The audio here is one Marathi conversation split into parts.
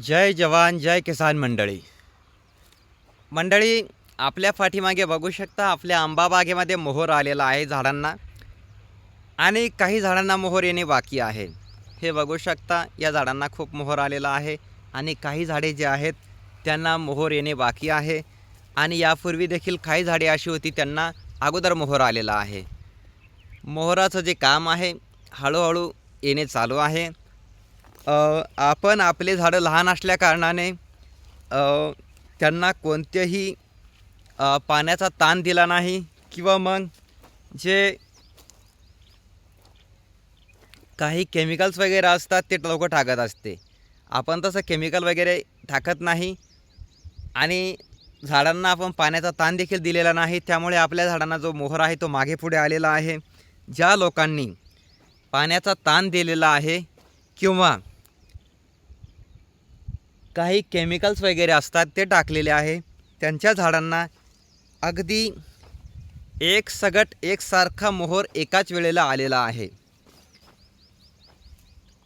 जय जवान जय किसान मंडळी. मंडळी आपल्या पाठीमागे बघू शकता आपल्या आंबा बागेमध्ये मोहर आलेला आहे झाडांना. आणि काही झाडांना मोहर येणे बाकी आहे. हे बघू शकता या झाडांना खूप मोहर आलेला आहे. आणि काही झाडे जे आहेत त्यांना मोहर येणे बाकी आहे. आणि यापूर्वी देखील काही झाडे अशी होती त्यांना अगोदर मोहर आलेला आहे. मोहराचं जे काम आहे हळूहळू येणे चालू आहे. आपण आपले झाडं लहान असल्याकारणाने त्यांना कोणत्याही पाण्याचा ताण दिला नाही किंवा मग जे काही केमिकल्स वगैरे असतात ते लोकं टाकत असते. आपण तसं केमिकल वगैरे टाकत नाही आणि झाडांना आपण पाण्याचा ताण देखील दिलेला नाही. त्यामुळे आपल्या झाडांना जो मोहर आहे तो मागे पुढे आलेला आहे. ज्या लोकांनी पाण्याचा ताण दिलेला आहे किंवा काही केमिकल्स वगैरे असतात ते टाकलेले आहे. त्यांच्या झाडांना अगदी एक सगट एकसारखा मोहर एकाच वेळेला आलेला आहे.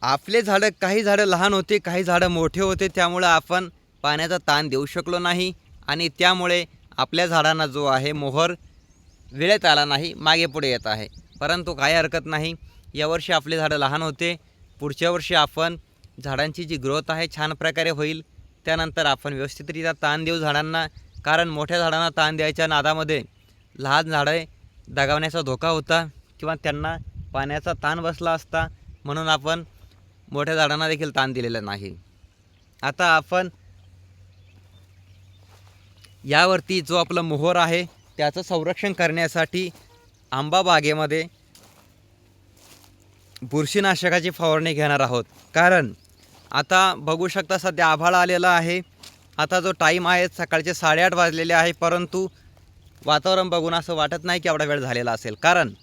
आपले झाडं काही झाडं लहान होते काही झाडं मोठे होते त्यामुळं आपण पाण्याचा ताण देऊ शकलो नाही आणि त्यामुळे आपल्या झाडांना जो आहे मोहर वेळेत आला नाही मागे पुढे येत आहे. परंतु काही हरकत नाही. यावर्षी आपले झाडं लहान होते. पुढच्या वर्षी आपण झाडांची जी ग्रोथ आहे छान प्रकारे होईल. त्यानंतर आपण व्यवस्थितरित्या ताण देऊ झाडांना. कारण मोठ्या झाडांना ताण द्यायच्या नादामध्ये लहान झाडं दगावण्याचा धोका होता किंवा त्यांना पाण्याचा ताण बसला असता. म्हणून आपण मोठ्या झाडांना देखील ताण दिलेला नाही. आता आपण यावरती जो आपला मोहर आहे त्याचं संरक्षण करण्यासाठी आंबा बागेमध्ये बुरशीनाशकाची फवारणी घेणार आहोत. कारण आता बघू शकता सध्या आभाळ आलेला आहे. आता जो टाईम आहे सकाळचे साडेआठ वाजलेले आहे परंतु वातावरण बघून असं वाटत नाही की एवढा वेळ झालेला असेल. कारण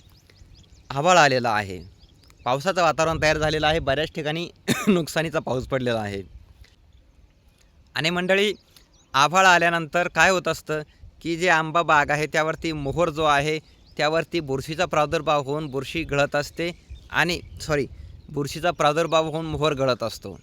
आभाळ आलेला आहे. पावसाचं वातावरण तयार झालेलं आहे. बऱ्याच ठिकाणी नुकसानीचा पाऊस पडलेला आहे. आणि मंडळी आभाळ आल्यानंतर काय होत असतं की जे आंबा बाग आहे त्यावरती मोहर जो आहे त्यावरती बुरशीचा प्रादुर्भाव होऊन बुरशी गळत असते आणि सॉरी बुरशीचा प्रादुर्भाव होऊन मोहर गळत असतो.